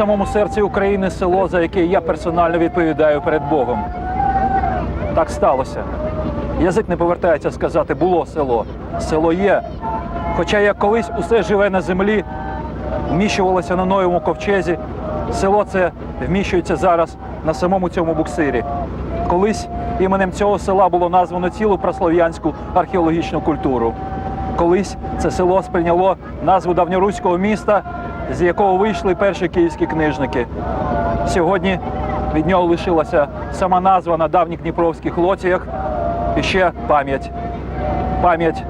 самому серці України село, за яке я персонально відповідаю перед Богом. Так сталося. Язик не повертається сказати було село. Село є. Хоча як колись усе живе на землі, вміщувалося на новому ковчезі, село це вміщується зараз на самому цьому буксирі. Колись іменем цього села було названо цілу прослов'янську археологічну культуру. Колись це село сприйняло назву давньоруського міста, з якого вийшли перші київські книжники. Сьогодні від нього лишилася сама назва на давніх дніпровських лоціях і ще пам'ять. Пам'ять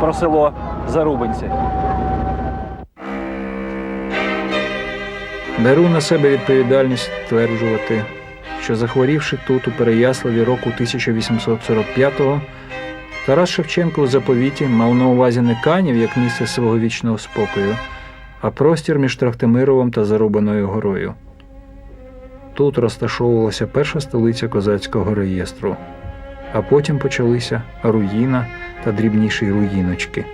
про село Зарубинці. Беру на себе відповідальність стверджувати, що захворівши тут у Переяславі року 1845-го, Тарас Шевченко у заповіті мав на увазі не Канів як місце свого вічного спокою, а простір між Трахтимировим та Зарубаною горою. Тут розташовувалася перша столиця козацького реєстру, а потім почалися руїна та дрібніші руїночки.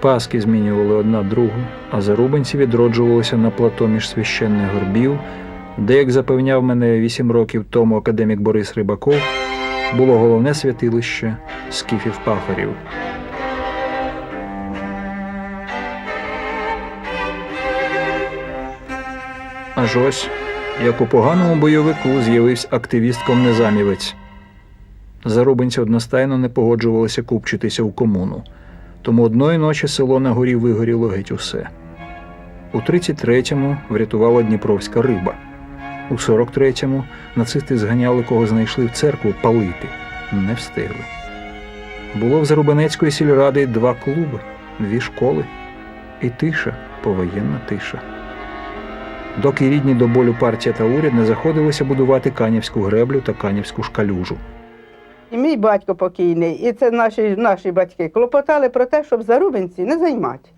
Паски змінювали одна другу, а зарубинці відроджувалися на плато між священних горбів, де, як запевняв мене вісім років тому академік Борис Рибаков, було головне святилище скіфів пахарів. Аж ось, як у поганому бойовику з'явився активіст-комнезамівець. Зарубинці одностайно не погоджувалися купчитися в комуну. Тому одної ночі село на горі вигоріло геть усе. У 33-му врятувала Дніпровська риба. У 43-му нацисти зганяли, кого знайшли в церкву палити. Не встигли. Було в Зарубинецької сільради два клуби, дві школи і тиша, повоєнна тиша. Доки рідні до болю партія та уряд не заходилися будувати Канівську греблю та Канівську шкалюжу. Мій батько покійний, і це наші, наші батьки клопотали про те, щоб зарубинці не займати.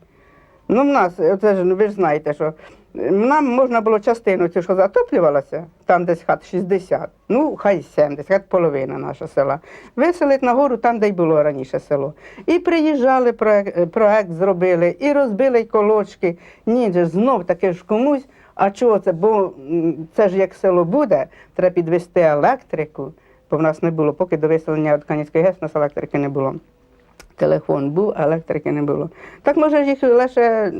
Ну, в нас, це ж ви ж знаєте, що нам можна було частину цю, що затоплювалася, там десь хат 60, ну хай 70, хат половина нашого села. Виселити нагору там, де й було раніше село. І приїжджали, проект, проект зробили, і розбили колочки. Ні, же знов таки ж комусь. А чого це? Бо це ж як село буде, треба підвести електрику бо в нас не було, поки до виселення від Канівської ГЕС у нас електрики не було. Телефон був, електрики не було. Так може ж їх лише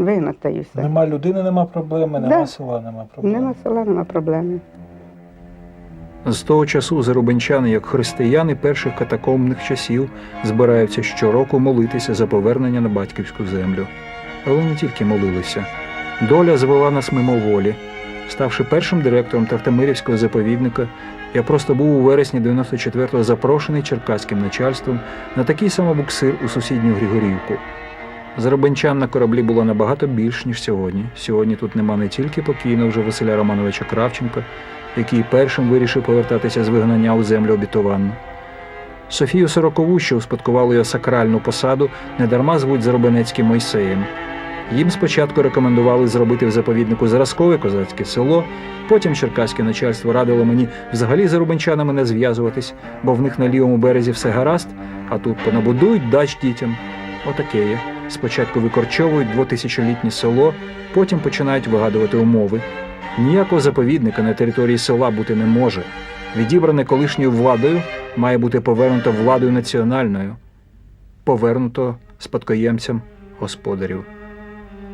вигнати і все. Нема людини, нема проблеми, нема Да. села, нема проблеми. Нема села, нема проблеми. З того часу зарубинчани, як християни перших катакомбних часів, збираються щороку молитися за повернення на батьківську землю. Але не тільки молилися. Доля звела нас мимоволі. Ставши першим директором Тартамирівського заповідника, я просто був у вересні 94-го запрошений черкаським начальством на такий самобуксир у сусідню Григорівку. Зарубинчан на кораблі було набагато більш, ніж сьогодні. Сьогодні тут нема не тільки покійного вже Василя Романовича Кравченка, який першим вирішив повертатися з вигнання у землю обітованну. Софію Сорокову, що успадкувала його сакральну посаду, недарма звуть Заробинецьким Мойсеєм. Їм спочатку рекомендували зробити в заповіднику зразкове козацьке село, потім черкаське начальство радило мені взагалі з зарубинчанами не зв'язуватись, бо в них на лівому березі все гаразд, а тут понабудують дач дітям. Отаке є. Спочатку викорчовують двотисячолітнє село, потім починають вигадувати умови. Ніякого заповідника на території села бути не може. Відібране колишньою владою має бути повернуто владою національною, повернуто спадкоємцям господарів.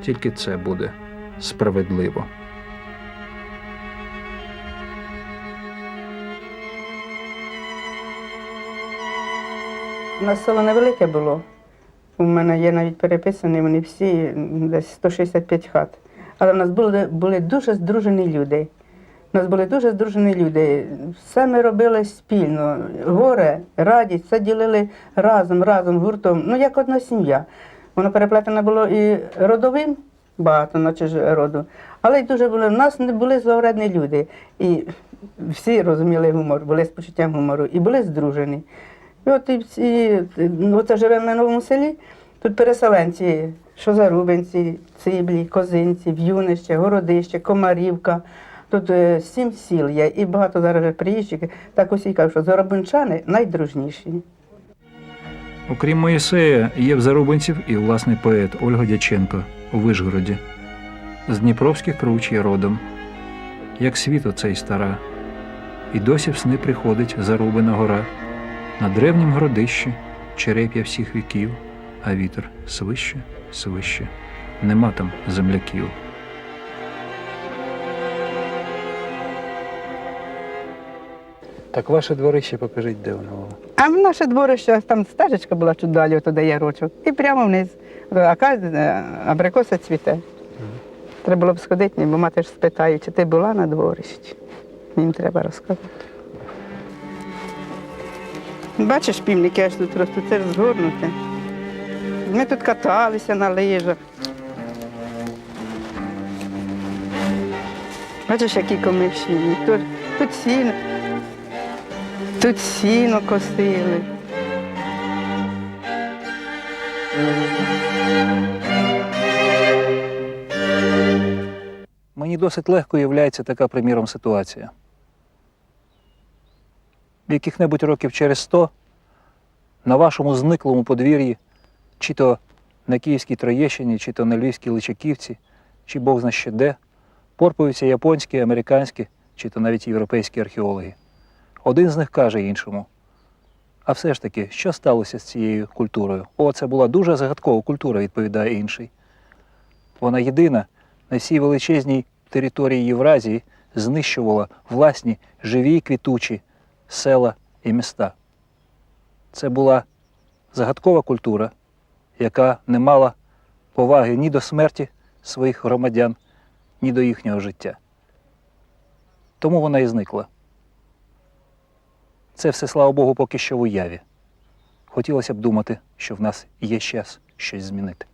Тільки це буде справедливо. У нас село невелике було. У мене є навіть переписані, вони всі десь 165 хат. Але в нас були, були дуже здружені люди. У нас були дуже здружені люди. Все ми робили спільно. Горе, радість, все ділили разом, разом, гуртом. Ну, як одна сім'я. Воно переплетено було і родовим, багато наче ж роду. Але й дуже були. У нас не були зловредні люди. І всі розуміли гумор, були з почуттям гумору і були здружені. І от і всі, ну, це живемо на новому селі. Тут переселенці, що зарубинці, циблі, козинці, в'юнище, городище, комарівка. Тут е, сім сіл є, і багато зараз вже приїжджих. Так усі кажуть, що зарубинчани найдружніші. Окрім Моїсея, є в Зарубинців і власний поет Ольга Дяченко у Вишгороді. з Дніпровських круч родом, як світ оцей стара, і досі в сни приходить зарубина гора. На древнім городищі череп'я всіх віків, а вітер свище, свище, нема там земляків. Так ваше дворище покажіть, де воно. А в наше дворище там стежечка була чуть далі, туди ярочок, і прямо вниз. А ка- е, абрикоса цвіте. Треба було б сходити, бо мати ж спитає, чи ти була на дворищі. Їм треба розказати. Бачиш, півники аж тут ростуть, це згорнуте. Ми тут каталися на лижах. Бачиш, які комиші. Тут, тут сіно. Тут сіно косили. Мені досить легко уявляється така, приміром, ситуація. Яких-небудь років через сто на вашому зниклому подвір'ї, чи то на Київській Троєщині, чи то на Львівській Личаківці, чи Бог зна ще де, порпаються японські, американські, чи то навіть європейські археологи. Один з них каже іншому: а все ж таки, що сталося з цією культурою? О, це була дуже загадкова культура, відповідає інший. Вона єдина на всій величезній території Євразії знищувала власні живі квітучі села і міста. Це була загадкова культура, яка не мала поваги ні до смерті своїх громадян, ні до їхнього життя. Тому вона і зникла. Це все, слава Богу, поки що в уяві. Хотілося б думати, що в нас є час щось змінити.